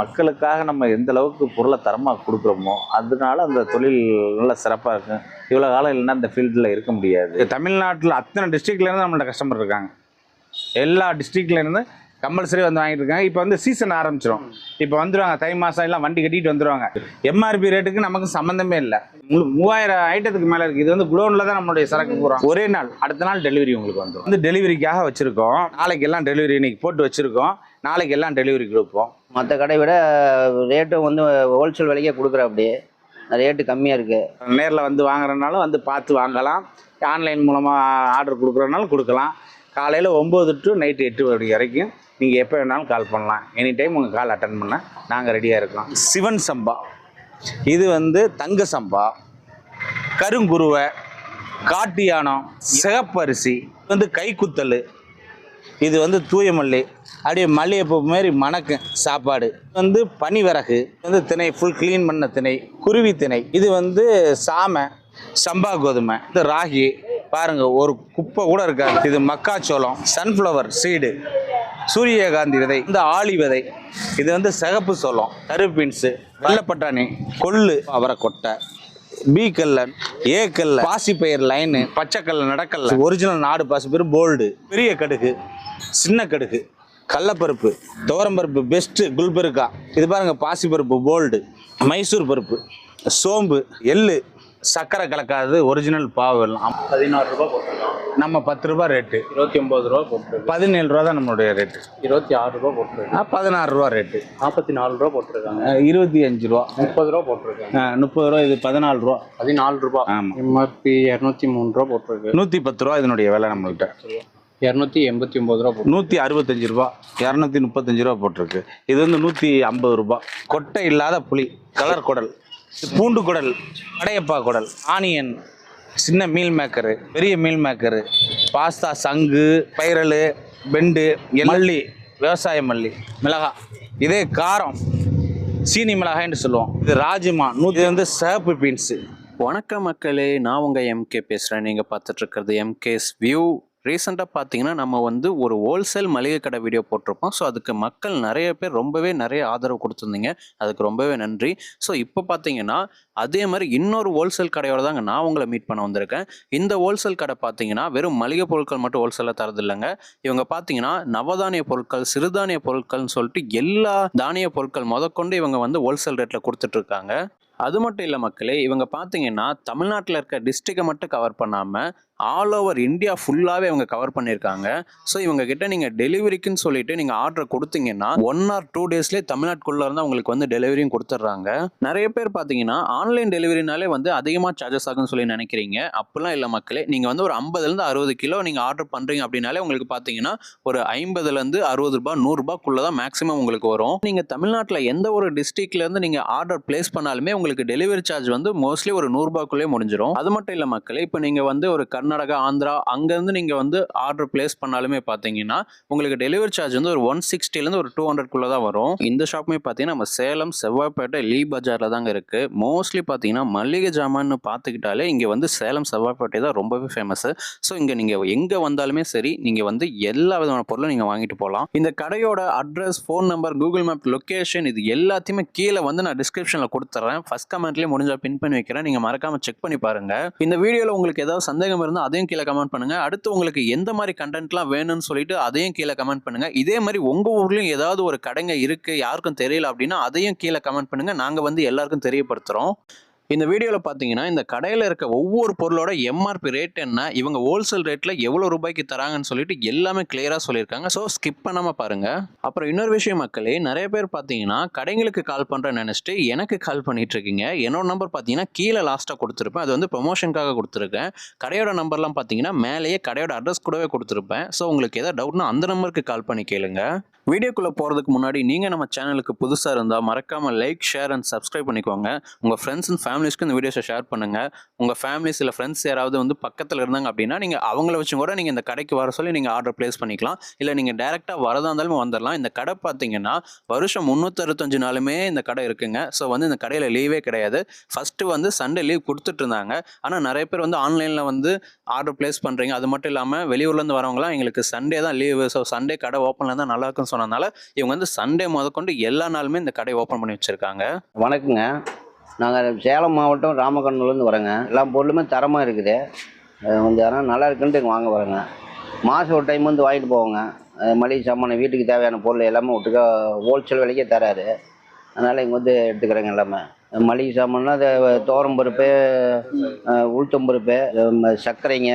மக்களுக்காக நம்ம எந்த அளவுக்கு பொருளை தரமாக கொடுக்குறோமோ அதனால அந்த தொழில் நல்ல சிறப்பாக இருக்கும். இவ்வளோ காலம் இல்லைன்னா இந்த ஃபீல்டில் இருக்க முடியாது. தமிழ்நாட்டில் அத்தனை டிஸ்ட்ரிக்ட்லேருந்து நம்மளோட கஸ்டமர் இருக்காங்க. எல்லா டிஸ்ட்ரிக்ட்லேருந்து கம்பல்சரி வந்து வாங்கிட்டு இருக்காங்க. இப்போ வந்து சீசன் ஆரம்பிச்சிடும் இப்போ வந்துடுவாங்க தை மாதம் எல்லாம் வண்டி கட்டிட்டு வந்துடுவாங்க எம்ஆர்பி ரேட்டுக்கு நமக்கு சம்மந்தமே இல்லை. உங்களுக்கு மூவாயிரம் ஐட்டத்துக்கு மேலே இருக்குது இது வந்து குடோனில் தான் நம்மளுடைய சரக்கு போகிறோம் ஒரே நாள் அடுத்த நாள் டெலிவரி உங்களுக்கு வந்துடும் வந்து டெலிவரிக்காக வச்சுருக்கோம். நாளைக்கு எல்லாம் டெலிவரி இன்னைக்கு போட்டு வச்சுருக்கோம். நாளைக்கு எல்லாம் டெலிவரி கொடுப்போம் மற்ற கடை விட ரேட்டும் வந்து ஹோல்சேல் விலைக்கே கொடுக்குற அப்படியே. ரேட்டு கம்மியாக இருக்குது நேரில் வந்து வாங்குறதுனாலும் வந்து பார்த்து வாங்கலாம். ஆன்லைன் மூலமாக ஆர்டர் கொடுக்குறதுனாலும் கொடுக்கலாம். காலையில் ஒம்பது டு நைட்டு எட்டு மணி வரைக்கும் நீங்கள் எப்போ வேணாலும் கால் பண்ணலாம். எனி டைம் உங்கள் கால் அட்டன் பண்ண நாங்கள் ரெடியாக இருக்கோம். சிவன் சம்பா. இது வந்து தங்க சம்பா. கருங்குருவை காட்டு யானம் சிகப்பரிசி வந்து கைக்குத்தல் இது வந்து தூய மல்லி. அப்படியே மல்லிகைப்பூ மாரி மணக்கும் சாப்பாடு. வந்து பனிவிறகு. வந்து திணை ஃபுல் க்ளீன் பண்ண திணை குருவி திணை. இது வந்து சாமை சம்பா கோதுமை இந்த ராகி. பாருங்க ஒரு குப்பை கூட இருக்காது. இது மக்காச்சோளம் சன்ஃப்ளவர் சீடு சூரியகாந்தி விதை இந்த ஆளி விதை. இது வந்து சிகப்பு சோளம் கருப்பீன்ஸு வெள்ளப்பட்டாணி கொள்ளு அவரைக்கொட்டை பி கல்லன் ஏ கல்லன் பாசிப்பயிர் லைனு பச்சைக்கல்ல நடக்கல்ல. ஒரிஜினல் நாடு பாசிப்பயிர் போல்டு பெரிய கடுகு. சின்ன கடுகு கடலப்பருப்பு துவரம்பருப்பு பெஸ்ட்டு குல்பருக்கா இது பாருங்க பாசிப்பருப்பு போல்டு மைசூர் பருப்பு சோம்பு எள்ளு சர்க்கரை கலக்காதது ஒரிஜினல் பாவு எல்லாம். பதினாறு ரூபாய் போட்டிருக்கான் நம்ம பத்து ரூபா ரேட்டு இருபத்தி ஒன்பது ரூபா போட்டிருக்கான் பதினேழு ரூபா தான் நம்மளுடைய ரேட்டு இருபத்தி ஆறு ரூபா போட்டிருக்கான் பதினாறு ரூபா ரேட்டு நாற்பத்தி நாலு ரூபா போட்டிருக்காங்க. இருபத்தி அஞ்சு ரூபா. முப்பது ரூபா போட்டிருக்காங்க. அஹ் முப்பது ரூபா இது பதினாலு ரூபா. பதினாலு ரூபா ஆமா. எம்ஆர்பி இரநூத்தி மூணு ரூபா போட்டிருக்கு. நூற்றி பத்து ரூபா இதனுடைய விலை நம்மள்கிட்ட. இரநூத்தி எண்பத்தி ஒன்பது ரூபா நூற்றி அறுபத்தஞ்சு ரூபா இரநூத்தி முப்பத்தஞ்சு ரூபா போட்டிருக்கு. இது வந்து நூற்றி ஐம்பது ரூபா. கொட்டை இல்லாத புளி கலர் குடல் பூண்டு குடல் படையப்பா குடல் ஆனியன் சின்ன மீல் மேக்கரு பெரிய மீல் மேக்கரு பாஸ்தா சங்கு பைரல் பெண்டு மல்லி விவசாய மல்லி மிளகாய் இதே காரம் சீனி மிளகாய்னு சொல்லுவோம். இது ராஜ்மா நூற்றி இது வந்து சிவப்பு பீன்ஸு. வணக்கம் மக்களே நான் உங்கள் எம்கே பேசுகிறேன் நீங்கள் பார்த்துட்டு இருக்கிறது எம்கேஸ் வியூ ரீசெண்டாக பார்த்தீங்கன்னா நம்ம வந்து ஒரு ஹோல்சேல் மளிகை கடை வீடியோ போட்டிருப்போம். ஸோ அதுக்கு மக்கள் நிறைய பேர் ரொம்பவே நிறைய ஆதரவு கொடுத்துருந்தீங்க. அதுக்கு ரொம்பவே நன்றி. ஸோ இப்போ பார்த்தீங்கன்னா அதே மாதிரி இன்னொரு ஹோல்சேல் கடையோட தாங்க நான் உங்களை மீட் பண்ண வந்திருக்கேன். இந்த ஹோல்சேல் கடை பார்த்தீங்கன்னா வெறும் மளிகை பொருட்கள் மட்டும் ஹோல்சேலில் தரது இல்லைங்க. இவங்க பார்த்தீங்கன்னா நவதானிய பொருட்கள் சிறுதானிய பொருட்கள்னு சொல்லிட்டு எல்லா தானிய பொருட்கள் முதற்கொண்டு இவங்க வந்து ஹோல்சேல் ரேட்டில் கொடுத்துட்ருக்காங்க அது மட்டும் இல்லை மக்களே இவங்க பார்த்தீங்கன்னா தமிழ்நாட்டில் இருக்க டிஸ்ட்ரிக்டை மட்டும் கவர் பண்ணாமல் ஆல் ஓவர் இந்தியா ஃபுல்லாகவே அவங்க கவர் பண்ணியிருக்காங்க. ஸோ இவங்க கிட்ட நீங்கள் டெலிவரிக்குன்னு சொல்லிட்டு நீங்கள் ஆர்டர் கொடுத்தீங்கன்னா ஒன் ஆர் டூ டேஸ்லேயே தமிழ்நாட்டுக்குள்ளே இருந்தால் உங்களுக்கு வந்து டெலிவரியும் கொடுத்துட்றாங்க நிறைய பேர் பார்த்தீங்கன்னா ஆன்லைன் டெலிவரினாலே வந்து அதிகமாக சார்ஜஸ் ஆகுன்னு சொல்லி நினைக்கிறீங்க. அப்படிலாம் இல்லை மக்களே. நீங்கள் வந்து ஒரு ஐம்பதுலேருந்து அறுபது கிலோ நீங்கள் ஆர்டர் பண்ணுறீங்க அப்படின்னாலே உங்களுக்கு பார்த்தீங்கன்னா ஒரு ஐம்பதுலேருந்து அறுபது ரூபா நூறுரூபாக்குள்ளே தான் மேக்ஸிமம் உங்களுக்கு வரும். நீங்கள் தமிழ்நாட்டில் எந்த ஒரு டிஸ்ட்ரிக்ட்லேருந்து நீங்கள் ஆர்டர் பிளேஸ் பண்ணாலுமே உங்களுக்கு டெலிவரி சார்ஜ் வந்து மோஸ்ட்லி ஒரு நூறுரூபாக்குள்ளே முடிஞ்சிடும் அது மட்டும் இல்லை மக்களே இப்போ நீங்கள் வந்து ஒரு கர்நாடகா ஆந்திரா அங்கேருந்து நீங்கள் வந்து ஆர்டர் பிளேஸ் பண்ணாலுமே பார்த்தீங்கன்னா உங்களுக்கு டெலிவரி சார்ஜ் வந்து ஒரு ஒன் சிக்ஸ்டிலேருந்து ஒரு டூ ஹண்ட்ரட்குள்ளே தான் வரும். இந்த ஷாப்புமே பார்த்தீங்கன்னா நம்ம சேலம் செவ்வாய்ப்பேட்டை லீ பஜாரில் தாங்க இருக்குது மோஸ்ட்லி பார்த்தீங்கன்னா மளிகை ஜாமான்னு பார்த்துக்கிட்டாலே இங்கே வந்து சேலம் செவ்வாய்ப்பேட்டை தான் ரொம்பவே ஃபேமஸ் ஸோ இங்கே நீங்கள் எங்கே வந்தாலுமே சரி நீங்கள் வந்து எல்லா விதமான பொருளும் நீங்கள் வாங்கிட்டு போகலாம் இந்த கடையோட address phone number Google map location இது எல்லாத்தையுமே கீழே வந்து நான் டிஸ்கிரிப்ஷனில் கொடுத்துட்றேன் ஃபஸ்ட் கமெண்ட்லேயே முடிஞ்சால் பின் பண்ணி வைக்கிறேன். நீங்கள் மறக்காமல் செக் பண்ணி பாருங்கள் இந்த வீடியோவில் உங்களுக்கு ஏதாவது சந்தேகம் இருந்தால் அதையும் கீழே கமெண்ட் பண்ணுங்கள் அடுத்து உங்களுக்கு எந்த மாதிரி கண்டென்ட்லாம் வேணும்னு சொல்லிட்டு அதையும் கீழே கமெண்ட் பண்ணுங்கள் இதே மாதிரி உங்கள் ஊர்லேயும் ஏதாவது ஒரு கடைங்க இருக்குது யாருக்கும் தெரியல அப்படின்னா அதையும் கீழே கமெண்ட் பண்ணுங்கள் நாங்கள் வந்து எல்லாருக்கும் தெரியப்படுத்துகிறோம் இந்த வீடியோவில் பார்த்தீங்கன்னா இந்த கடையில் இருக்க ஒவ்வொரு பொருளோட எம்ஆர்பி ரேட் என்ன இவங்க ஹோல்சேல் ரேட்டில் எவ்வளோ ரூபாய்க்கு தராங்கன்னு சொல்லிட்டு எல்லாமே கிளியராக சொல்லியிருக்காங்க. ஸோ ஸ்கிப் பண்ணாமல் பாருங்கள் அப்புறம் இன்னொரு விஷயம் மக்களே நிறைய பேர் பார்த்தீங்கன்னா கடைங்களுக்கு கால் பண்ணுறேன்னு நினச்சிட்டு எனக்கு கால் பண்ணிட்டு இருக்கீங்க என்னோட நம்பர் பார்த்தீங்கன்னா கீழே லாஸ்ட்டாக கொடுத்துருப்பேன். அது வந்து ப்ரொமோஷனுக்காக கொடுத்துருக்கேன். கடையோட நம்பர்லாம் பார்த்தீங்கன்னா மேலேயே கடையோட அட்ரஸ் கூடவே கொடுத்துருப்பேன். ஸோ உங்களுக்கு எதாவது டவுட்னா அந்த நம்பருக்கு கால் பண்ணி கேளுங்க. வீடியோக்குள்ளே போகிறதுக்கு முன்னாடி நீங்கள் நம்ம சேனலுக்கு புதுசாக இருந்தால் மறக்காமல் லைக் ஷேர் அண்ட் சப்ஸ்கிரைப் பண்ணிக்கோங்க. உங்கள் ஃப்ரெண்ட்ஸ் அண்ட் ஃபேமிலிஸ்க்கு இந்த வீடியோஸை ஷேர் பண்ணுங்கள் உங்கள் ஃபேமிலிஸ் இல்லை ஃப்ரெண்ட்ஸ் யாராவது வந்து பக்கத்தில் இருந்தாங்க அப்படின்னா நீங்கள் அவங்கள வச்சு கூட நீங்கள் இந்த கடைக்கு வர சொல்லி நீங்கள் ஆர்டர் ப்ளேஸ் பண்ணிக்கலாம். இல்லை நீங்கள் டேரெக்டாக வரதா இருந்தாலும் வந்துடலாம் இந்த கடை பார்த்தீங்கன்னா வருஷம் முந்நூற்றறுபத்தஞ்சு நாளுமே இந்த கடை இருக்குங்க. ஸோ வந்து இந்த கடையில் லீவே கிடையாது. ஃபஸ்ட்டு வந்து சண்டே லீவ் கொடுத்துட்டு இருந்தாங்க. ஆனால் நிறைய பேர் வந்து ஆன்லைனில் வந்து ஆர்டர் ப்ளேஸ் பண்ணுறீங்க அது மட்டும் இல்லாமல் வெளியூர்லேருந்து வரவங்களாம் எங்களுக்கு சண்டே தான் லீவு ஸோ சண்டே கடை ஓப்பனில் தான் நல்லா இருக்கும்னு சொன்னதுனால இவங்க வந்து சண்டே முதற்கொண்டு எல்லா நாளுமே இந்த கடை ஓப்பன் பண்ணி வச்சுருக்காங்க. வணக்கங்க. நாங்கள் சேலம் மாவட்டம் ராமகண்ணூர்லேருந்து வரோங்க. எல்லா பொருளுமே தரமாக இருக்குது. கொஞ்சம் யாரும் நல்லா இருக்குன்ட்டு இங்கே வாங்க வரோங்க மாதம் ஒரு டைம் வந்து வாங்கிட்டு போவோங்க. மளிகை சாமான வீட்டுக்கு தேவையான பொருள் எல்லாமே ஒட்டுக்கா ஹோல்சேல் விலைக்கே தராரு. அதனால் இங்கே வந்து எடுத்துக்கிறேங்க எல்லாமே. மளிகை சாமான்னா அது தோரம் பருப்பு உளுத்தம் பருப்பு சர்க்கரைங்க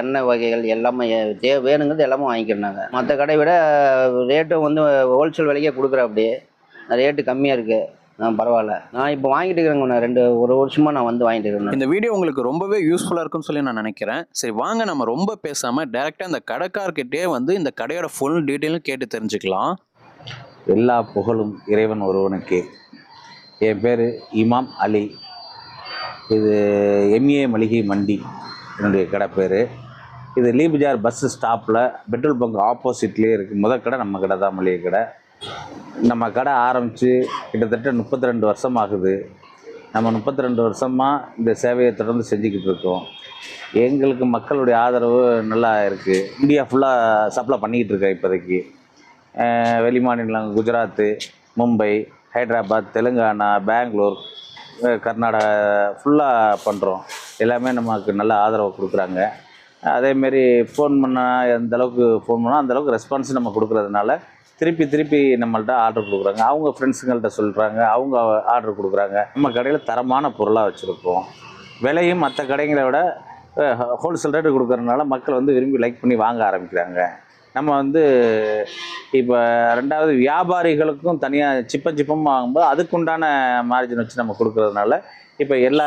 எண்ணெய் வகைகள் எல்லாமே தே வேணுங்கிறது எல்லாமே வாங்கிக்கிறேன் மற்ற கடையை விட ரேட்டும் வந்து ஹோல்சேல் விலைக்கே கொடுக்குறேன் அப்படியே. ரேட்டு கம்மியாக இருக்குது ஆ பரவாயில்ல. நான் இப்போ வாங்கிட்டு இருக்கிறேங்க நான் ரெண்டு ஒரு வருஷமாக நான் வந்து வாங்கிட்டு இருக்கிறேன் இந்த வீடியோ உங்களுக்கு ரொம்பவே யூஸ்ஃபுல்லாக இருக்கும்னு சொல்லி நான் நினைக்கிறேன். சரி வாங்க நம்ம ரொம்ப பேசாமல் டேரெக்டாக இந்த கடைக்கார்கிட்டே வந்து இந்த கடையோட ஃபுல் டீட்டெயிலும் கேட்டு தெரிஞ்சுக்கலாம். எல்லா புகழும் இறைவன் ஒருவனுக்கே. என் பேர் இமாம் அலி. இது எம்ஏ மளிகை மண்டி என்னுடைய கடை பேர். இது லீபஜார் பஸ் ஸ்டாப்பில் பெட்ரோல் பங்க் ஆப்போசிட்லேயே இருக்குது முதல் கடை நம்ம கடை தான் மளிகை கடை. நம்ம கடை ஆரம்பித்து கிட்டத்தட்ட முப்பத்தி ரெண்டு வருஷம் ஆகுது. நம்ம முப்பத்தி ரெண்டு வருஷமாக இந்த சேவையை தொடர்ந்து செஞ்சுக்கிட்டு இருக்கோம். எங்களுக்கு மக்களுடைய ஆதரவு நல்லா இருக்குது இந்தியா ஃபுல்லாக சப்ளை பண்ணிக்கிட்டு இருக்கேன் இப்போதைக்கு. வெளி மாநிலம் குஜராத்து மும்பை ஹைதராபாத் தெலுங்கானா பெங்களூர் கர்நாடகா ஃபுல்லாக பண்ணுறோம் எல்லாமே நமக்கு நல்ல ஆதரவு கொடுக்குறாங்க. அதேமாரி ஃபோன் பண்ணால் எந்த அளவுக்கு ஃபோன் பண்ணால் அந்த அளவுக்கு ரெஸ்பான்ஸ் நம்ம கொடுக்குறதுனால திருப்பி திருப்பி நம்மள்ட்ட ஆர்டர் கொடுக்குறாங்க. அவங்க ஃப்ரெண்ட்ஸுங்கள்ட்ட சொல்கிறாங்க அவங்க ஆர்டர் கொடுக்குறாங்க. நம்ம கடையில் தரமான பொருளாக வச்சுருக்கோம். விலையும் மற்ற கடைங்களை விட ஹோல்சேல் ரேட்டு கொடுக்குறதுனால மக்கள் வந்து விரும்பி லைக் பண்ணி வாங்க ஆரம்பிக்கிறாங்க. நம்ம வந்து இப்போ ரெண்டாவது வியாபாரிகளுக்கும் தனியாக சிப்பம் சிப்பம் வாங்கும்போது அதுக்குண்டான மார்ஜின் வச்சு நம்ம கொடுக்கறதுனால இப்போ எல்லா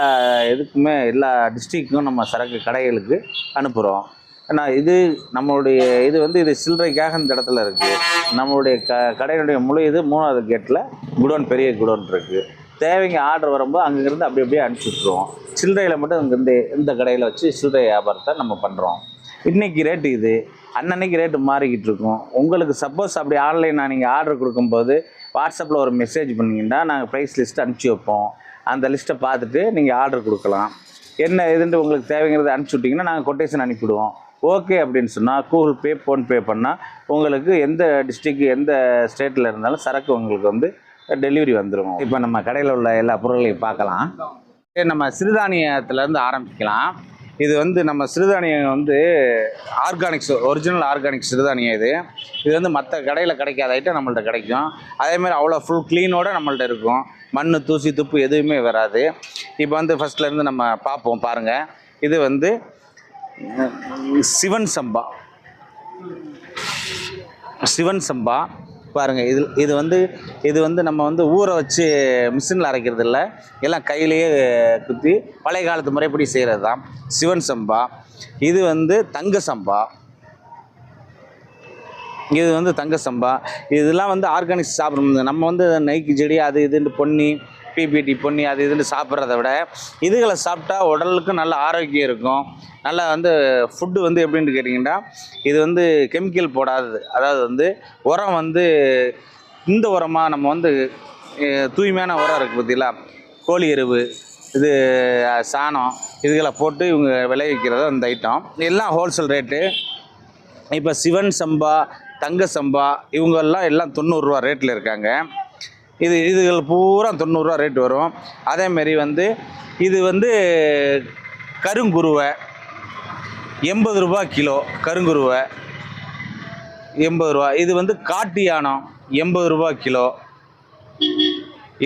இதுக்குமே எல்லா டிஸ்ட்ரிக்ட்க்கும் நம்ம சரக்கு கடைகளுக்கு அனுப்புகிறோம் ஆனால் இது நம்மளுடைய இது வந்து இது சில்லறைக்காக இந்த இடத்துல இருக்குது நம்மளுடைய க கடையினுடைய முழு இது மூணாவது கேட்டில் குடோன் பெரிய குடோன் இருக்குது தேவைங்க ஆர்டர் வரும்போது அங்கேருந்து அப்படி அப்படியே அனுப்பிச்சி விட்ருவோம் சில்லறையில் மட்டும் இங்கேருந்து இந்த கடையில் வச்சு சில்லறை வியாபாரத்தை நம்ம பண்ணுறோம் இன்றைக்கி ரேட்டு இது. அன்னன்னைக்கு ரேட்டு மாறிக்கிட்டு இருக்கும். உங்களுக்கு சப்போஸ் அப்படி ஆன்லைனில் நீங்கள் ஆர்டர் கொடுக்கும்போது வாட்ஸ்அப்பில் ஒரு மெசேஜ் பண்ணிங்கன்னா நாங்கள் ப்ரைஸ் லிஸ்ட் அனுப்பிச்சி வைப்போம். அந்த லிஸ்ட்டை பார்த்துட்டு நீங்கள் ஆர்டர் கொடுக்கலாம். என்ன எதுன்ட்டு உங்களுக்கு தேவைங்கிறத அனுப்பிச்சி விட்டிங்கன்னா நாங்கள் கொட்டேஷன் அனுப்பிவிடுவோம். ஓகே அப்படின்னு சொன்னால் கூகுள் பே ஃபோன்பே பண்ணால் உங்களுக்கு எந்த டிஸ்ட்ரிக்கு எந்த ஸ்டேட்டில் இருந்தாலும் சரக்கு உங்களுக்கு வந்து டெலிவரி வந்துடும் இப்போ நம்ம கடையில் உள்ள எல்லா பொருட்களையும் பார்க்கலாம். நம்ம சிறுதானியத்துலேருந்து ஆரம்பிக்கலாம். இது வந்து நம்ம சிறுதானியம் வந்து ஆர்கானிக்ஸ் ஒரிஜினல் ஆர்கானிக் சிறுதானியம் இது. இது வந்து மற்ற கடையில் கிடைக்காத ஐட்டம் நம்மள்ட்ட கிடைக்கும். அதேமாதிரி அவ்வளோ ஃபுல் க்ளீனோடு நம்மள்ட்ட இருக்கும். மண் தூசி துப்பு எதுவுமே வராது. இப்போ வந்து ஃபஸ்ட்லேருந்து நம்ம பார்ப்போம் பாருங்கள் இது வந்து சிவன் சம்பா. சிவன் சம்பா. பாருங்கள் இது இது வந்து இது வந்து நம்ம வந்து ஊற வச்சு மிஷினில் அரைக்கிறது இல்லை. எல்லாம் கையிலேயே குத்தி பழைய காலத்து முறைப்படி செய்கிறது தான் சிவன் சம்பா இது வந்து தங்க சம்பா. இது வந்து தங்க சம்பா. இதெல்லாம் வந்து ஆர்கானிக் சாப்பிடும் நம்ம வந்து நைக்கு செடி அது இதுன்னு பொன்னி பிபிடி பொன்னி அது இதுன்னு சாப்பிட்றத விட இதுகளை சாப்பிட்டா உடலுக்கு நல்ல ஆரோக்கியம் இருக்கும். நல்லா வந்து ஃபுட்டு வந்து எப்படின்னு கேட்டிங்கன்னா இது வந்து கெமிக்கல் போடாதது. அதாவது வந்து உரம் வந்து இந்த உரமாக நம்ம வந்து தூய்மையான உரம் இருக்குது பார்த்தீங்களா கோழி எருவு இது சாணம் இதுகளை போட்டு இவங்க விளைவிக்கிறது அந்த ஐட்டம் எல்லாம் ஹோல்சேல் ரேட்டு இப்போ சிவன் சம்பா தங்க சம்பா இவங்கெல்லாம் எல்லாம் தொண்ணூறுரூவா ரேட்டில் இருக்காங்க. இது இதுகள் பூரா தொண்ணூறுரூவா ரேட் வரும். அதேமாரி வந்து இது வந்து கருங்குருவை எண்பது ரூபா கிலோ கருங்குருவை எண்பது ரூபா இது வந்து காட்டு யானம் எண்பது ரூபா கிலோ.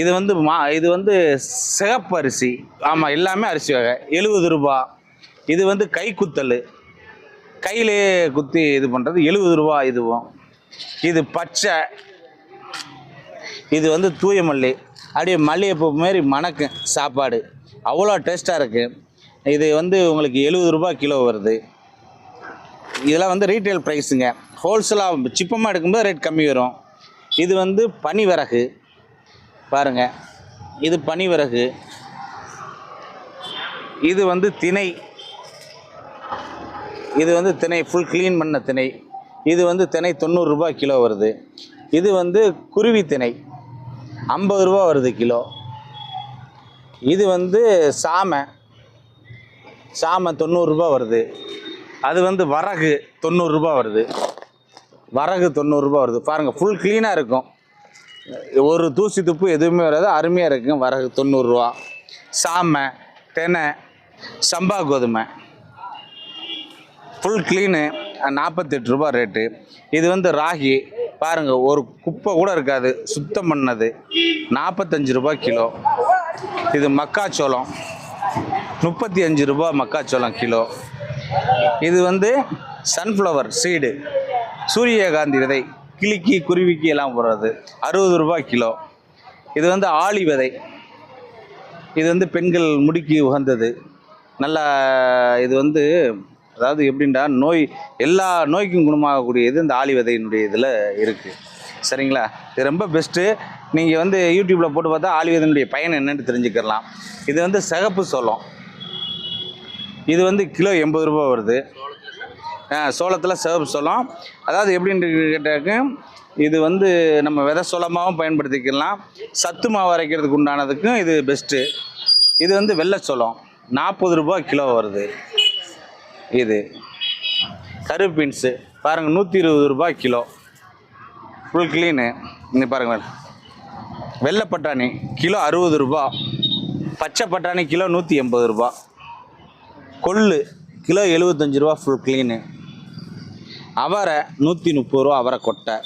இது வந்து மா இது வந்து சிகப்பு அரிசி. ஆமாம் எல்லாமே அரிசி வகை. எழுபது ரூபா இது வந்து கைக்குத்தல் கையிலே குத்தி இது பண்ணுறது எழுபது ரூபா இதுவும். இது பச்சை. இது வந்து தூய மல்லி. அப்படியே மல்லிகைப்பூ மாரி மணக்கும் சாப்பாடு. அவ்வளோ டேஸ்ட்டாக இருக்குது இது வந்து உங்களுக்கு எழுபது ரூபா கிலோ வருது. இதெல்லாம் வந்து ரீட்டைல் ப்ரைஸுங்க ஹோல்சேலாக சிப்பமாக எடுக்கும்போது ரேட் கம்மி வரும். இது வந்து பனிவிறகு. பாருங்கள் இது பனிவிறகு. இது வந்து திணை இது வந்து திணை ஃபுல் க்ளீன் பண்ண திணை இது வந்து திணை தொண்ணூறுரூபா கிலோ வருது. இது வந்து குருவி திணை ஐம்பது ரூபா வருது கிலோ. இது வந்து சாமை. சாமை தொண்ணூறுரூபா வருது. அது வந்து வரகு தொண்ணூறுரூபா வருது. வரகு தொண்ணூறுரூபா வருது. பாருங்கள் ஃபுல் க்ளீனாக இருக்கும். ஒரு தூசி துப்பு எதுவுமே வராது. அருமையாக இருக்குங்க வரகு தொண்ணூறுரூவா சாமை தெனை சம்பா கோதுமை. ஃபுல் க்ளீனு நாற்பத்தெட்டு ரூபா ரேட்டு இது வந்து ராகி. பாருங்கள் ஒரு குப்பை கூட இருக்காது. சுத்தம் பண்ணது. நாற்பத்தஞ்சு ரூபா கிலோ. இது மக்காச்சோளம். முப்பத்தி அஞ்சு ரூபா மக்காச்சோளம் கிலோ. இது வந்து சன்ஃப்ளவர் சீடு சூரியகாந்தி விதை. கிளிக்கு குருவிக்கு எல்லாம் போடுறது. அறுபது ரூபாய் கிலோ. இது வந்து ஆளி விதை. இது வந்து பெண்கள் முடிக்கு உகந்தது. நல்லா இது வந்து அதாவது எப்படின்டா நோய் எல்லா நோய்க்கும் குணமாகக்கூடியது இந்த ஆலி விதையினுடைய இதில் இருக்குது சரிங்களா? இது ரொம்ப பெஸ்ட்டு நீங்கள் வந்து யூடியூப்பில் போட்டு பார்த்தா ஆலி விதையினுடைய பயன் என்னன்னு தெரிஞ்சுக்கலாம் இது வந்து சிகப்பு சோளம். இது வந்து கிலோ எண்பது ரூபா வருது. சோளத்தில் சிகப்பு சோளம். அதாவது எப்படின்னு கேட்டாக்க இது வந்து நம்ம விதை சோளமாகவும் பயன்படுத்திக்கலாம். சத்து மாவு அரைக்கிறதுக்கு உண்டானதுக்கும் இது பெஸ்ட்டு இது வந்து வெள்ளை சோளம். நாற்பது ரூபா கிலோ வருது. இது கரு பீன்ஸு பாருங்கள் நூற்றி இருபது ரூபாய் கிலோ. ஃபுல் க்ளீனு இங்கே பாருங்கள் வெள்ளை பட்டாணி கிலோ அறுபது ரூபா. பச்சை பட்டாணி கிலோ நூற்றி எண்பது ரூபா. கொள்ளு கிலோ எழுபத்தஞ்சு ரூபா ஃபுல் க்ளீனு அவரை நூற்றி முப்பது ரூபா அவரை கொட்டை.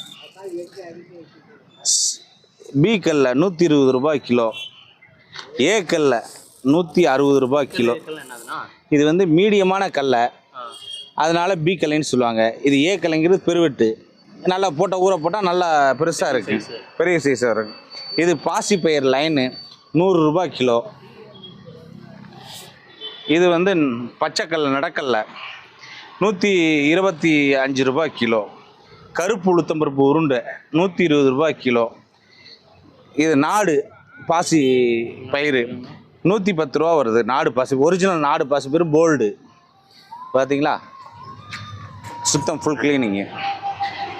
பி கல்ல நூற்றி இருபது ரூபாய் கிலோ. ஏ கல்ல நூற்றி அறுபது ரூபாய் கிலோ. இது வந்து மீடியமான கடலை அதனால பி கல்லைன்னு சொல்லுவாங்க. இது ஏ கல்லைங்கிறது பெருவெட்டு. நல்லா போட்ட ஊற போட்டால் நல்லா பெருசாக இருக்கு. பெரிய சைஸாக இருக்கு. இது பாசிப்பயிர் லைனு நூறு ரூபாய் கிலோ. இது வந்து பச்சைக்கல்ல நடக்கல்ல. நூற்றி இருபத்தி அஞ்சு ரூபாய் கிலோ. கருப்பு உளுத்தம்பருப்பு உருண்டை நூற்றி இருபது ரூபாய் கிலோ. இது நாடு பாசி பயிறு. நூற்றி பத்து ரூபா வருது நாடு பாசி ஒரிஜினல் நாடு பாசி பயிறு போல்டு பார்த்தீங்களா சுத்தம் ஃபுல் க்ளீனிங்கு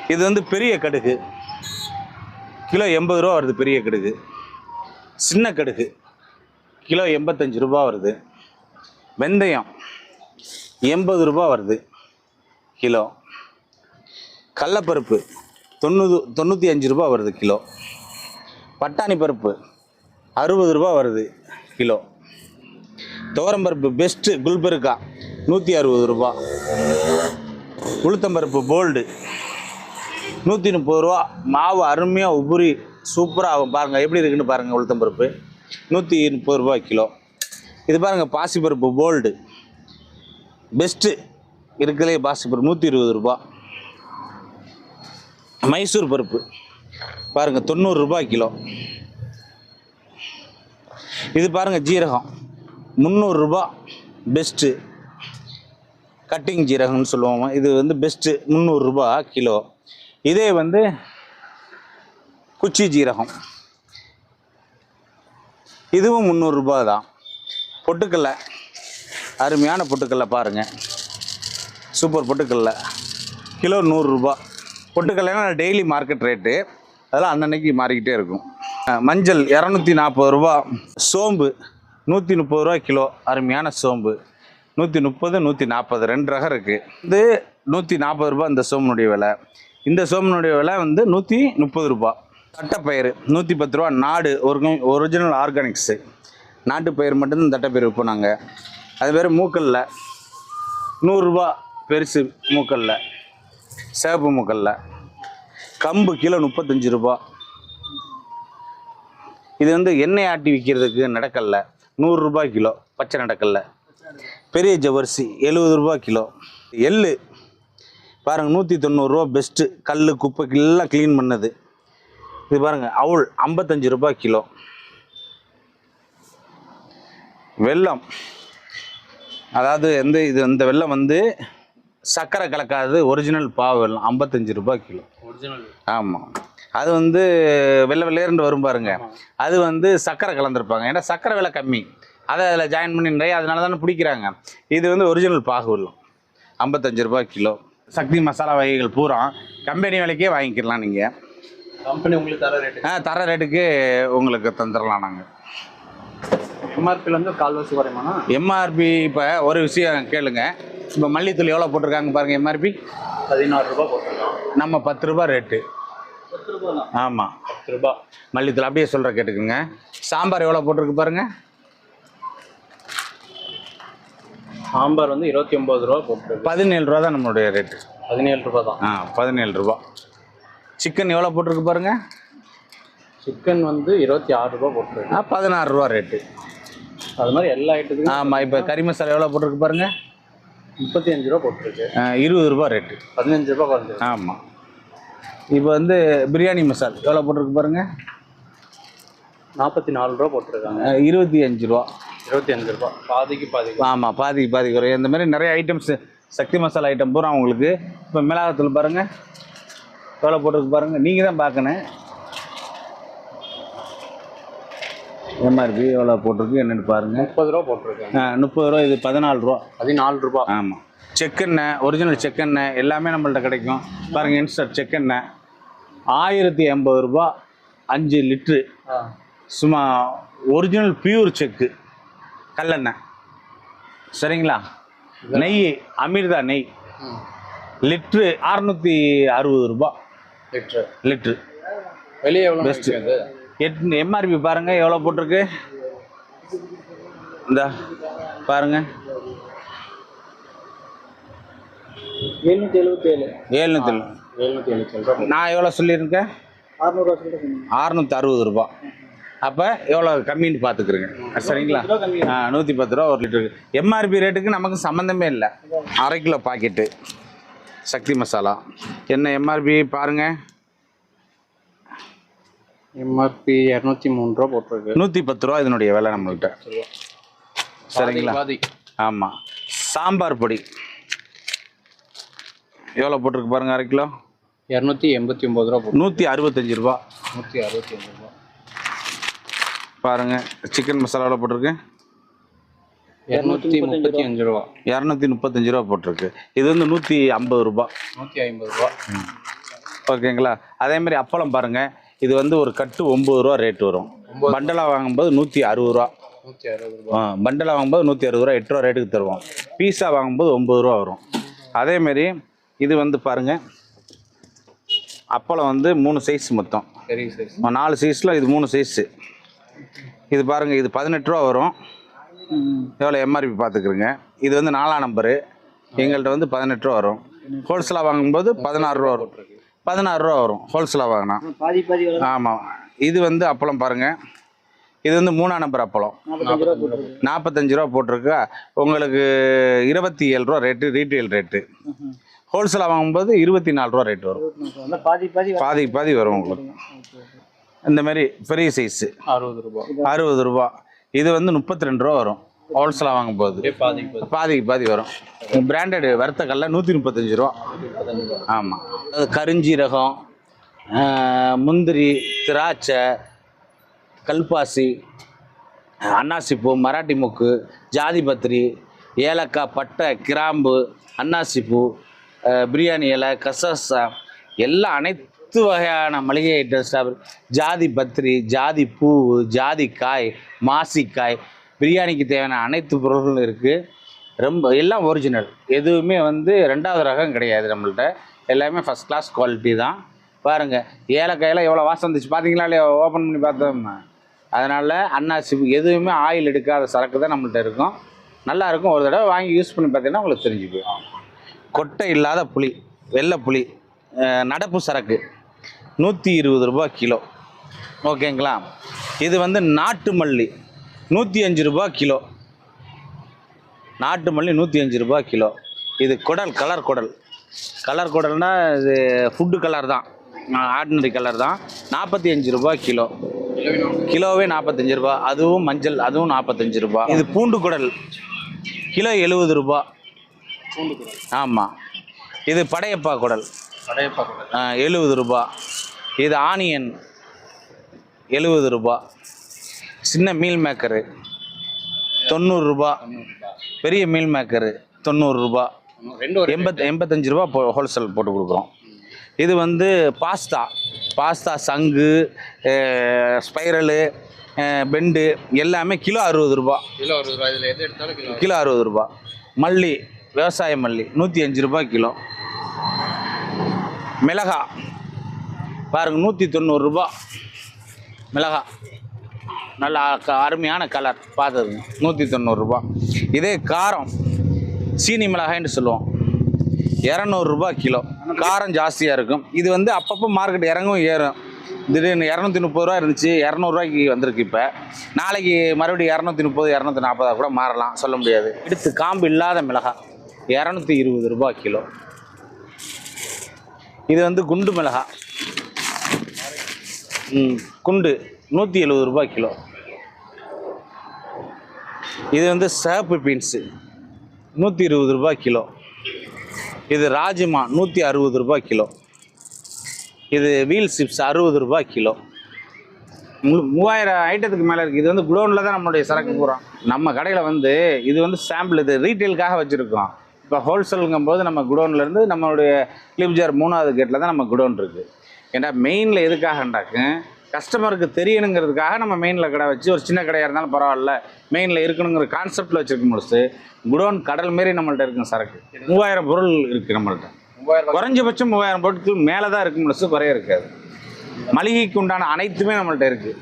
இது வந்து பெரிய கடுகு. கிலோ எண்பது ரூபா வருது பெரிய கடுகு. சின்ன கடுகு. கிலோ எண்பத்தஞ்சு ரூபா வருது. வெந்தயம் எண்பது ரூபா வருது கிலோ. கடலப்பருப்பு தொண்ணூறு தொண்ணூற்றி அஞ்சு ரூபா வருது கிலோ. பட்டாணி பருப்பு அறுபது ரூபா வருது கிலோ. துவரம்பருப்பு பெஸ்ட்டு குல்பெருக்கா நூற்றி அறுபது ரூபா. உளுத்தம்பருப்பு போல்டு நூற்றி முப்பது ரூபா. மாவு அருமையாக உபுரி சூப்பராக ஆகும். பாருங்கள் எப்படி இருக்குன்னு பாருங்கள் உளுத்தம்பருப்பு நூற்றி முப்பது ரூபா கிலோ. இது பாருங்கள் பாசிப்பருப்பு போல்டு பெஸ்ட்டு இருக்கிறதே பாசிப்பருப்பு நூற்றி இருபது ரூபா. மைசூர் பருப்பு. பாருங்கள் தொண்ணூறு ரூபா கிலோ. இது பாருங்கள் ஜீரகம். முந்நூறுரூபா பெஸ்ட்டு கட்டிங் ஜீரகம்னு சொல்லுவோம். இது வந்து பெஸ்ட்டு முந்நூறுரூபா கிலோ. இதே வந்து குச்சி ஜீரகம். இதுவும் முந்நூறுரூபா தான். பொட்டுக்கல்லை. அருமையான பொட்டுக்கல்லை பாருங்கள் சூப்பர் பொட்டுக்கல்ல. கிலோ நூறுரூபா பொட்டுக்கல்லைனா டெய்லி மார்க்கெட் ரேட்டு அதெல்லாம் அன்னன்னைக்கு மாறிக்கிட்டே இருக்கும். மஞ்சள் இரநூத்தி நாற்பது ரூபா. சோம்பு நூற்றி முப்பது ரூபா கிலோ. அருமையான சோம்பு. நூற்றி முப்பது நூற்றி நாற்பது ரெண்டு ரகம் இருக்குது இது நூற்றி நாற்பது ரூபா இந்த சோமனுடைய விலை. இந்த சோமனுடைய விலை வந்து நூற்றி முப்பது ரூபா தட்டைப்பயிறு நூற்றி பத்து ரூபா நாடு ஒரு ஒரிஜினல் ஆர்கானிக்ஸு நாட்டு பயிர் மட்டும்தான் தட்டைப்பயிர் விற்போம் நாங்கள் அது பேர் மூக்கல்ல. நூறுரூபா பெருசு மூக்கல்ல. சேப்பு மூக்கல்ல. கம்பு கிலோ முப்பத்தஞ்சு ரூபா இது வந்து எண்ணெய் ஆட்டி விற்கிறதுக்கு நடக்கல்ல. நூறுரூபா கிலோ. பச்சை நடக்கல்ல. பெரிய ஜவரிசி எழுபது ரூபா கிலோ. எள்ளு பாருங்கள் நூற்றி தொண்ணூறுரூவா பெஸ்ட்டு கல் குப்பைக்கு எல்லாம் க்ளீன் பண்ணது. இது பாருங்கள் அவுள் ஐம்பத்தஞ்சு ரூபாய் கிலோ. வெல்லம். அதாவது எந்த இது இந்த வெல்லம் வந்து சர்க்கரை கலக்காதது ஒரிஜினல் பாவு வெல்லம் ஐம்பத்தஞ்சு ரூபாய் கிலோ. ஒரிஜினல் ஆமாம் அது வந்து வெள்ளை வெள்ளையர்னு வரும் பாருங்க. அது வந்து சர்க்கரை கலந்துருப்பாங்க. ஏன்னா சர்க்கரை விலை கம்மி. அதை அதில் ஜாயின் பண்ணி நிறைய அதனால தானே பிடிக்கிறாங்க. இது வந்து ஒரிஜினல் பாகு வெல்லம் ஐம்பத்தஞ்சு ரூபாய் கிலோ. சக்தி மசாலா வகைகள் பூரா. கம்பெனி விலைக்கே வாங்கிக்கலாம் நீங்கள் கம்பெனி உங்களுக்கு தர ரேட்டு ஆ தர ரேட்டுக்கு உங்களுக்கு தந்துடலாம் நாங்கள் எம்ஆர்பியில் வந்து கால்வாசி குறையுமாண்ணா? எம்ஆர்பி இப்போ ஒரு விஷயம் கேளுங்க. இப்போ மல்லித்தூள் எவ்வளோ போட்டிருக்காங்க பாருங்கள் எம்ஆர்பி பதினாறு ரூபாய் போட்டிருக்கோம் நம்ம பத்து ரூபா ரேட்டு ரூபா ஆமாம் பத்து ரூபா மல்லித்தூள் அப்படியே சொல்கிற கேட்டுக்குங்க. சாம்பார் எவ்வளோ போட்டிருக்கு பாருங்க. சாம்பார் வந்து இருபத்தி ஒம்பது ரூபா போட்டுருக்கு. பதினேழு ரூபா தான் நம்மளுடைய ரேட்டு பதினேழு ரூபா தான். ஆ பதினேழு ரூபா. சிக்கன் எவ்வளோ போட்டிருக்கு பாருங்க? சிக்கன் வந்து இருபத்தி ஆறு ரூபா போட்டுருக்கு. ஆ பதினாறு ரூபா ரேட்டு அது மாதிரி எல்லா ஐட்டத்துக்கும் ஆமாம் இப்போ கறி மசாலா எவ்வளோ போட்டிருக்கு பாருங்க? முப்பத்தி அஞ்சு ரூபா போட்டிருக்கு. ஆ, இருபது ரூபா ரேட்டு பதினஞ்சு ரூபா குறைஞ்சிருக்கு. ஆமாம் இப்போ வந்து பிரியாணி மசால் எவ்வளோ போட்டிருக்கு பாருங்க? நாற்பத்தி நாலு ரூபா போட்டிருக்காங்க. இருபத்தி அஞ்சு ரூபா. இருபத்தி அஞ்சு ரூபா. பாதிக்கு பாதிக்கு ஆமாம் பாதி பாதி குறையும். இந்த மாதிரி நிறைய ஐட்டம்ஸ் சக்தி மசாலா ஐட்டம் பூரா உங்களுக்கு. இப்போ மிளகாத்தூள் பாருங்க. எவ்வளோ போட்டிருக்கு பாருங்க. நீங்கள் தான் பார்க்கணும். எம்ஆர்பி எவ்வளோ போட்டிருக்கு? என்னென்னு பாருங்க. முப்பது ரூபா போட்டிருக்காங்க. ஆ, முப்பது ரூபா இது பதினாலு ரூபா. பதினாலு ரூபா. ஆமாம் செக்கெண்ணெய் ஒரிஜினல் செக்கெண்ணெய் எல்லாமே நம்மள்ட்ட கிடைக்கும். பாருங்கள் இன்ஸ்டர் செக்கெண்ணெய் ஆயிரத்தி எண்பது ரூபா அஞ்சு லிட்ரு சும்மா ஒரிஜினல் பியூர் செக்கு. கல்லெண்ணெய். சரிங்களா? நெய் அமிர்தா நெய். லிட்ரு அறநூற்றி அறுபது ரூபா. லிட்ரு. லிட்ரு. வெளியே எவ்வளோ. விற்கிறது எட் எம்ஆர்பி பாருங்கள் எவ்வளோ போட்டிருக்கு? இந்த பாருங்கள் எழுநூற்றி எழுபத்தி ஏழு ரூபா. நான் எவ்வளோ சொல்லியிருக்கேன்? அறுநூறுவா சொல்லிட்டு அறுநூற்றி அறுபது ரூபா. அப்போ எவ்வளோ கம்மின்னு பார்த்துக்குறேங்க சரிங்களா? நூற்றி பத்து ரூபா ஒரு லிட்டருக்கு எம்ஆர்பி ரேட்டுக்கு நமக்கு சம்மந்தமே இல்லை. அரை கிலோ பாக்கெட்டு சக்தி மசாலா. என்ன எம்ஆர்பி பாருங்கள் எம்ஆர்பி இரநூத்தி மூணு ரூபா போட்டிருக்கு. நூற்றி பத்து ரூபா இதனுடைய விலை நம்மள்கிட்ட சரிங்களா? ஆமாம் சாம்பார் பொடி. எவ்வளோ போட்டிருக்கு பாருங்கள் அரை கிலோ? இரநூத்தி எண்பத்தி ஒம்பது ரூபா நூற்றி அறுபத்தஞ்சி ரூபா. நூற்றி அறுபத்தி அஞ்சு ரூபா. பாருங்கள் சிக்கன் மசாலா எவ்வளோ போட்டிருக்கு? இரநூத்தி முப்பத்தி அஞ்சு ரூபா. இரநூத்தி முப்பத்தஞ்சு ரூபா போட்டிருக்கு. இது வந்து நூற்றி ஐம்பது ரூபா. நூற்றி ஐம்பது ரூபா. ஓகேங்களா? அதே மாதிரி அப்பளம் பாருங்கள் இது வந்து ஒரு கட்டு ஒம்பது ரூபா ரேட் வரும். பண்டலாக வாங்கும்போது நூற்றி அறுபது ரூபா. நூற்றி ஆ பண்டலாக வாங்கும்போது நூற்றி அறுபது ரூபா எட்டு ரூபா ரேட்டுக்கு தருவோம். பீஸா வாங்கும்போது ஒம்பது ரூபா வரும். அதேமாரி இது வந்து பாருங்கள் அப்பளம் வந்து மூணு சைஸ் மொத்தம். நாலு சைஸில் இது மூணு சைஸு இது பாருங்கள் இது பதினெட்டு ரூபா வரும். எவ்வளோ எம்ஆர்பி பார்த்துக்குறங்க. இது வந்து நாலாம் நம்பரு எங்கள்கிட்ட வந்து பதினெட்டு ரூபா வரும். ஹோல்சேலாக வாங்கும்போது பதினாறு ரூபா வரும். பதினாறு ரூபா வரும். ஹோல்சேலாக வாங்கினா. ஆமாம் இது வந்து அப்பளம் பாருங்கள் இது வந்து மூணாம் நம்பர் அப்பளம். நாற்பத்தஞ்சு ரூபா போட்டிருக்கு. உங்களுக்கு இருபத்தி ஏழு ரூபா ரேட்டு ரீட்டெயில் ரேட்டு ஹோல்சேலாக வாங்கும்போது இருபத்தி நாலு ரூபா. ரேட் வரும். பாதி பாதி வரும் உங்களுக்கு. இந்த மாதிரி பெரிய சைஸு அறுபது ரூபா. அறுபது ரூபா. இது வந்து முப்பத்தி ரெண்டு ரூபா வரும். ஹோல்சேலாக அப்படியே பாதி பாதி. பாதிக்கு பாதி வரும். பிராண்டடு வறுத்த கல்ல நூற்றி முப்பத்தஞ்சு ரூபா. ஆமாம் அது கருஞ்சீரகம் முந்திரி திராட்சை கல்பாசி அன்னாசிப்பூ மராட்டி மொக்கு ஜாதி பத்திரி ஏலக்காய் பட்டை கிராம்பு அன்னாசிப்பூ பிரியாணி இலை கசசா எல்லா அனைத்து பத்து வகையான மளிகை ஐட்டம் ஸ்டாப் ஜாதி பத்திரி ஜாதி பூ ஜாதி காய் மாசிக்காய் பிரியாணிக்கு தேவையான அனைத்து பொருட்களும் இருக்குது ரொம்ப எல்லாம் ஒரிஜினல் எதுவுமே வந்து ரெண்டாவது ரகம் கிடையாது நம்மள்ட்ட. எல்லாமே ஃபஸ்ட் கிளாஸ் குவாலிட்டி தான். பாருங்கள் ஏலக்காயெல்லாம் எவ்வளோ வாசம் வந்துச்சு. பார்த்தீங்களா இல்லையா? ஓப்பன் பண்ணி பார்த்தோம்னா அதனால் அன்னாசி எதுவுமே ஆயில் எடுக்காத சரக்கு தான் நம்மள்ட்ட இருக்கும். நல்லாயிருக்கும் ஒரு தடவை வாங்கி யூஸ் பண்ணி பார்த்தீங்கன்னா உங்களுக்கு தெரிஞ்சு போயிடும். கொட்டை இல்லாத புளி வெள்ளை புளி நடப்பு சரக்கு. நூற்றி இருபது ரூபா கிலோ. ஓகேங்களா? இது வந்து நாட்டு மல்லி. நூற்றி அஞ்சு ரூபா கிலோ. நாட்டு மல்லி நூற்றி அஞ்சு ரூபா கிலோ. இது குடல் கலர் குடல். கலர் குடல்னா இது ஃபுட்டு கலர் தான். ஆர்டினரி கலர் தான். நாற்பத்தி அஞ்சு ரூபா கிலோ. கிலோவே நாற்பத்தஞ்சு ரூபா. அதுவும் மஞ்சள் அதுவும் நாற்பத்தஞ்சு ரூபா. இது பூண்டு குடல். கிலோ எழுபது ரூபா. ஆமாம் இது படையப்பா குடல். கடையப்பா கூட எழுபது ரூபா. இது ஆனியன் எழுபது ரூபா. சின்ன மீல் மேக்கரு தொண்ணூறுரூபா பெரிய மீல் மேக்கரு தொண்ணூறுரூபா எண்பத் எண்பத்தஞ்சு ரூபா போ ஹோல்சேல் போட்டு கொடுக்குறோம். இது வந்து பாஸ்தா. பாஸ்தா சங்கு ஸ்பைரலு பெண்டு எல்லாமே கிலோ அறுபது ரூபா. கிலோ அறுபது ரூபா. இதில் எது எடுத்தாலும் கிலோ கிலோ அறுபது ரூபா. மல்லி விவசாய மல்லி நூற்றி அஞ்சு ரூபாய் கிலோ. மிளகா பாருங்கள் நூற்றி தொண்ணூறுரூபா மிளகா. நல்லா க- அருமையான கலர் பார்த்துருங்க நூற்றி தொண்ணூறுரூபா இதே காரம் சீனி மிளகாய்னு சொல்லுவோம். இரநூறுபா கிலோ. காரம் ஜாஸ்தியாக இருக்கும். இது வந்து அப்பப்போ மார்க்கெட் இறங்கும் ஏறும். திடீர்னு இரநூத்தி முப்பது ரூபா இருந்துச்சு இரநூறுவாய்க்கு வந்திருக்கு இப்போ. நாளைக்கு மறுபடியும் இரநூத்தி முப்பது இரநூத்தி நாற்பதாக கூட மாறலாம் சொல்ல முடியாது. எடுத்து காம்பு இல்லாத மிளகா இரநூத்தி இருபது ரூபா கிலோ. இது வந்து குண்டு மிளகா. குண்டு நூற்றி எழுபது ரூபா கிலோ. இது வந்து சேப்பு பீன்ஸு நூற்றி இருபது ரூபா கிலோ. இது ராஜ்மா நூற்றி அறுபது ரூபா கிலோ. இது வீல் சிப்ஸ் அறுபது ரூபாய் கிலோ. மூவாயிரம் ஐட்டத்துக்கு மேலே இருக்குது இது வந்து குடோனில் தான் நம்மளுடைய சரக்கு போகிறோம் நம்ம கடையில் வந்து இது வந்து சாம்பிள் இது ரீட்டெயிலுக்காக வச்சுருக்கோம். இப்போ ஹோல்சேலுங்கும் போது நம்ம குடோன்லேருந்து நம்மளுடைய கிளிப்ஜார் மூணாவது கேட்டில் தான் நம்ம குடோன் இருக்குது ஏன்னா மெயினில் எதுக்காகண்டாக்கு கஸ்டமருக்கு தெரியணுங்கிறதுக்காக நம்ம மெயினில் கடை வச்சு ஒரு சின்ன கடையாக இருந்தாலும் பரவாயில்ல. மெயினில் இருக்கணுங்கிற கான்செப்டில் வச்சுருக்கும் பொழுது குடோன் கடல் மாரி நம்மள்ட்ட இருக்கும் சரக்கு. மூவாயிரம் பொருள் இருக்குது நம்மள்ட்ட. மூவாயிரம் குறைஞ்சபட்சம் மூவாயிரம் பொருட்கள் மேலே தான் இருக்கும் பொழுது குறைய இருக்காது. மளிகைக்கு உண்டான அனைத்துமே நம்மள்ட்ட இருக்குது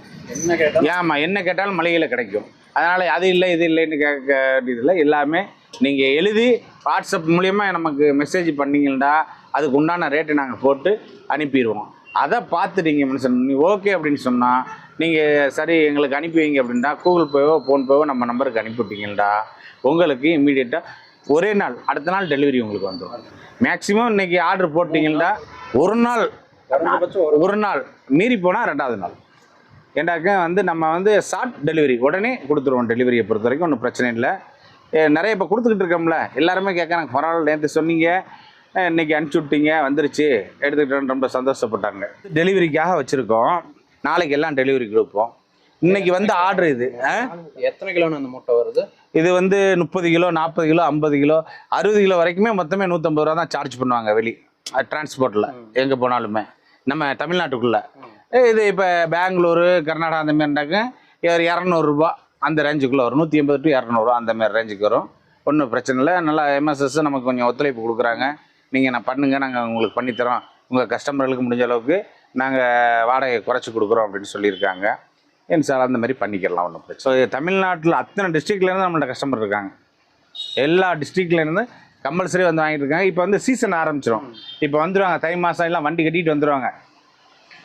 ஏமா என்ன கேட்டாலும் மளிகையில் கிடைக்கும். அதனால் அது இல்லை இது இல்லைன்னு கேட்க வேண்டியதில்லை எல்லாமே நீங்கள் எழுதி வாட்ஸ்அப் மூலியமா நமக்கு மெசேஜ் பண்ணீங்கன்னா அதுக்கு உண்டான ரேட்டு நாங்கள் போட்டு அனுப்பிடுவோம். அதை பார்த்துட்டீங்க நீங்கள் மனுஷன் நீ ஓகே அப்படின்னு சொன்னால் நீங்கள் சரி எங்களுக்கு அனுப்பி வைங்க அப்படின்டா கூகுள் பேவோ ஃபோன்பேவோ நம்ம நம்பருக்கு அனுப்பிவிட்டீங்கடா உங்களுக்கு இம்மீடியட்டாக ஒரே நாள் அடுத்த நாள் டெலிவரி உங்களுக்கு வந்துடும் மேக்ஸிமம் இன்னைக்கு ஆர்டர் போட்டிங்கன்னா ஒரு நாள் ஒரு நாள் மீறி போனால் ரெண்டாவது நாள். ஏண்டாக்க வந்து நம்ம வந்து ஷார்ட் டெலிவரி உடனே கொடுத்துருவோம் டெலிவரியை பொறுத்த வரைக்கும் ஒன்றும் பிரச்சனை இல்லை. நிறைய இப்போ கொடுத்துக்கிட்டு இருக்கோம்ல எல்லாருமே கேட்குறாங்க பரவாயில்ல நேற்று சொன்னீங்க. இன்னைக்கு அனுப்பிச்சி விட்டீங்க வந்துருச்சு. எடுத்துக்கிட்டோன்னு ரொம்ப சந்தோஷப்பட்டாங்க. டெலிவரிக்காக வச்சுருக்கோம். நாளைக்கு எல்லாம் டெலிவரி கொடுப்போம். இன்னைக்கு வந்து ஆர்டர் இது? எத்தனை கிலோன்னு அந்த மூட்டை வருது? இது வந்து முப்பது கிலோ நாற்பது கிலோ ஐம்பது கிலோ அறுபது கிலோ வரைக்குமே மொத்தமே நூற்றம்பது ரூபா தான் சார்ஜ் பண்ணுவாங்க வெளி டிரான்ஸ்போர்ட்டில் எங்கே போனாலுமே. நம்ம தமிழ்நாட்டுக்குள்ளே. இது இப்போ பெங்களூரு கர்நாடகா அந்த மாதிரினாக்க ஒரு இரநூறுபா அந்த ரேஞ்சுக்குள்ளே வரும். நூற்றி எண்பது டு இரநூறுவா அந்த மாதிரி ரேஞ்சுக்கு வரும். ஒன்றும் பிரச்சனை இல்லை. நல்லா எம்எஸ்எஸ் நமக்கு கொஞ்சம் ஒத்துழைப்பு கொடுக்குறாங்க. நீங்கள் நான் பண்ணுங்கள் நாங்கள் உங்களுக்கு பண்ணித்தரோம் உங்கள் கஸ்டமர்களுக்கு முடிஞ்ச அளவுக்கு நாங்கள் வாடகையை குறைச்சி கொடுக்குறோம் அப்படின்னு சொல்லியிருக்காங்க. என் சார் அந்த மாதிரி பண்ணிக்கலாம் ஒன்றும் பிரச்சனை ஸோ தமிழ்நாட்டில் அத்தனை டிஸ்ட்ரிக்ட்லேருந்து நம்மள்ட்ட கஸ்டமர் இருக்காங்க. எல்லா டிஸ்ட்ரிக்ட்லேருந்து கம்பல்சரி வந்து வாங்கிட்டு இருக்காங்க. இப்போ வந்து சீசன் ஆரம்பிச்சிடும் இப்போ வந்துடுவாங்க தை மாதம் எல்லாம் வண்டி கட்டிட்டு வந்துடுவாங்க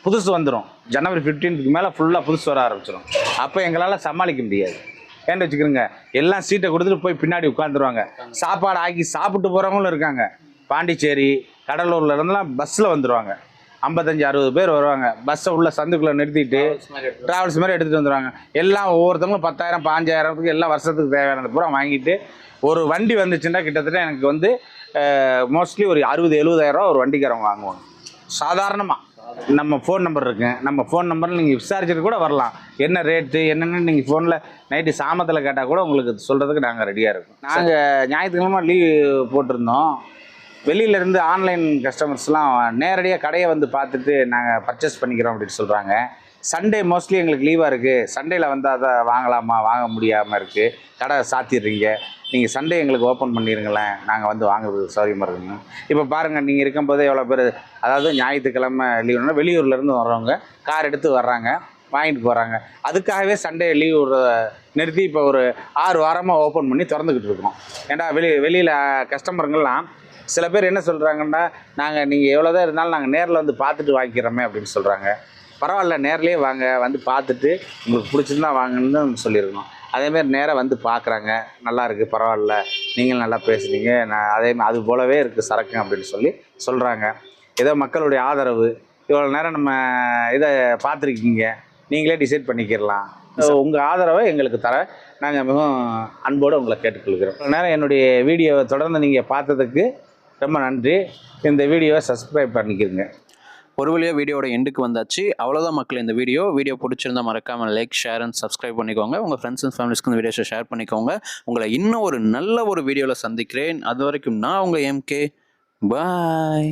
புதுசு வந்துடும் ஜனவரி ஃபிஃப்டீன்த்துக்கு மேலே ஃபுல்லாக புதுசு வர ஆரம்பிச்சிடும் அப்போ எங்களால் சமாளிக்க முடியாது. ஏன்னு வச்சுக்கிறோங்க எல்லாம் சீட்டை கொடுத்துட்டு போய் பின்னாடி உட்காந்துருவாங்க சாப்பாடு ஆக்கி சாப்பிட்டு போகிறவங்களும் இருக்காங்க. பாண்டிச்சேரி கடலூர்ல இருந்தெல்லாம் பஸ்ஸில் வந்துடுவாங்க ஐம்பத்தஞ்சு அறுபது பேர் வருவாங்க. பஸ்ஸை உள்ள சந்துக்குள்ளே நிறுத்திட்டு ட்ராவல்ஸ் மாதிரி எடுத்துகிட்டு வந்துடுவாங்க எல்லாம் ஒவ்வொருத்தவங்களும் பத்தாயிரம் பாஞ்சாயிரத்துக்கு எல்லாம் வருஷத்துக்கு தேவையானது பூரா வாங்கிட்டு ஒரு வண்டி வந்துச்சுன்னா கிட்டத்தட்ட எனக்கு வந்து மோஸ்ட்லி ஒரு அறுபது எழுபதாயிரரூவா ஒரு வண்டிக்காரங்க வாங்குவாங்க. சாதாரணமாக நம்ம ஃபோன் நம்பர் இருக்கு. நம்ம ஃபோன் நம்பரில் நீங்கள் விசாரிச்சுட்டு கூட வரலாம். என்ன ரேட்டு என்னென்னு நீங்கள் ஃபோனில் நைட்டு சாமத்தில் கேட்டால் கூட உங்களுக்கு சொல்கிறதுக்கு நாங்கள் ரெடியாக இருக்கோம். நாங்கள் ஞாயிற்றுக்கிழமை லீவ் போட்டிருந்தோம். வெளியிலேருந்து ஆன்லைன் கஸ்டமர்ஸ்லாம் நேரடியாக கடையை வந்து பார்த்துட்டு நாங்கள் பர்ச்சேஸ் பண்ணிக்கிறோம் அப்படின்னு சொல்கிறாங்க சண்டே மோஸ்ட்லி எங்களுக்கு லீவாக இருக்குது சண்டேயில் வந்தால் அதை வாங்கலாமா? வாங்க முடியாமல் இருக்குது கடை சாத்திடுறீங்க. நீங்கள் சண்டே எங்களுக்கு ஓப்பன் பண்ணிடுங்களேன் நாங்கள் வந்து வாங்குறதுக்கு சௌரியமாக இருக்குங்க இப்போ பாருங்கள் நீங்கள் இருக்கும்போதே எவ்வளோ பேர் அதாவது ஞாயிற்றுக்கிழமை லீவுனா வெளியூர்லேருந்து வர்றவங்க கார் எடுத்து வர்றாங்க வாங்கிட்டு போகிறாங்க அதுக்காகவே சண்டே லீவ் நிறுத்தி இப்போ ஒரு ஆறு வாரமாக ஓப்பன் பண்ணி திறந்துக்கிட்டு இருக்கோம். ஏன்டா வெளி வெளியில் கஸ்டமருங்கெல்லாம் சில பேர் என்ன சொல்கிறாங்கன்னா நாங்கள் நீங்கள் எவ்வளோ தான் இருந்தாலும் நாங்கள் நேரில் வந்து பார்த்துட்டு வாங்கிக்கிறோமே அப்படின்னு சொல்கிறாங்க பரவாயில்ல நேர்லேயே வாங்க வந்து பார்த்துட்டு உங்களுக்கு பிடிச்சிருந்தா வாங்கன்னு சொல்லியிருக்கணும். அதேமாரி நேராக வந்து பார்க்குறாங்க. நல்லா இருக்குது பரவாயில்ல. நீங்கள் நல்லா பேசுனீங்க. நான் அதே அது போலவே இருக்குது சரக்கு அப்படின்னு சொல்லி சொல்கிறாங்க ஏதோ மக்களுடைய ஆதரவு. இவ்வளோ நேரம் நம்ம இதை பார்த்துருக்கீங்க. நீங்களே டிசைட் பண்ணிக்கிடலாம். உங்கள் ஆதரவை எங்களுக்கு தர நாங்கள் மிகவும் அன்போடு உங்களை கேட்டுக்கொள்கிறோம். நேரம் என்னுடைய வீடியோவை தொடர்ந்து நீங்கள் பார்த்ததுக்கு ரொம்ப நன்றி. இந்த வீடியோவை சப்ஸ்கிரைப் பண்ணிக்கிறங்க ஒரு வழியாக வீடியோட எண்டுக்கு வந்தாச்சு. அவ்வளோதான் மக்கள் இந்த வீடியோ. வீடியோ பிடிச்சிருந்தா மறக்காமல் லைக் ஷேர் அண்ட் சப்ஸ்கிரைப் பண்ணிக்கோங்க. உங்கள் ஃப்ரெண்ட்ஸ் அண்ட் ஃபேமிலிஸ்க்கு இந்த வீடியோஸை ஷேர் பண்ணிக்கோங்க. உங்களை இன்னும் ஒரு நல்ல ஒரு வீடியோவில் சந்திக்கிறேன். அது வரைக்கும் நான் உங்கள் எம்கே பாய்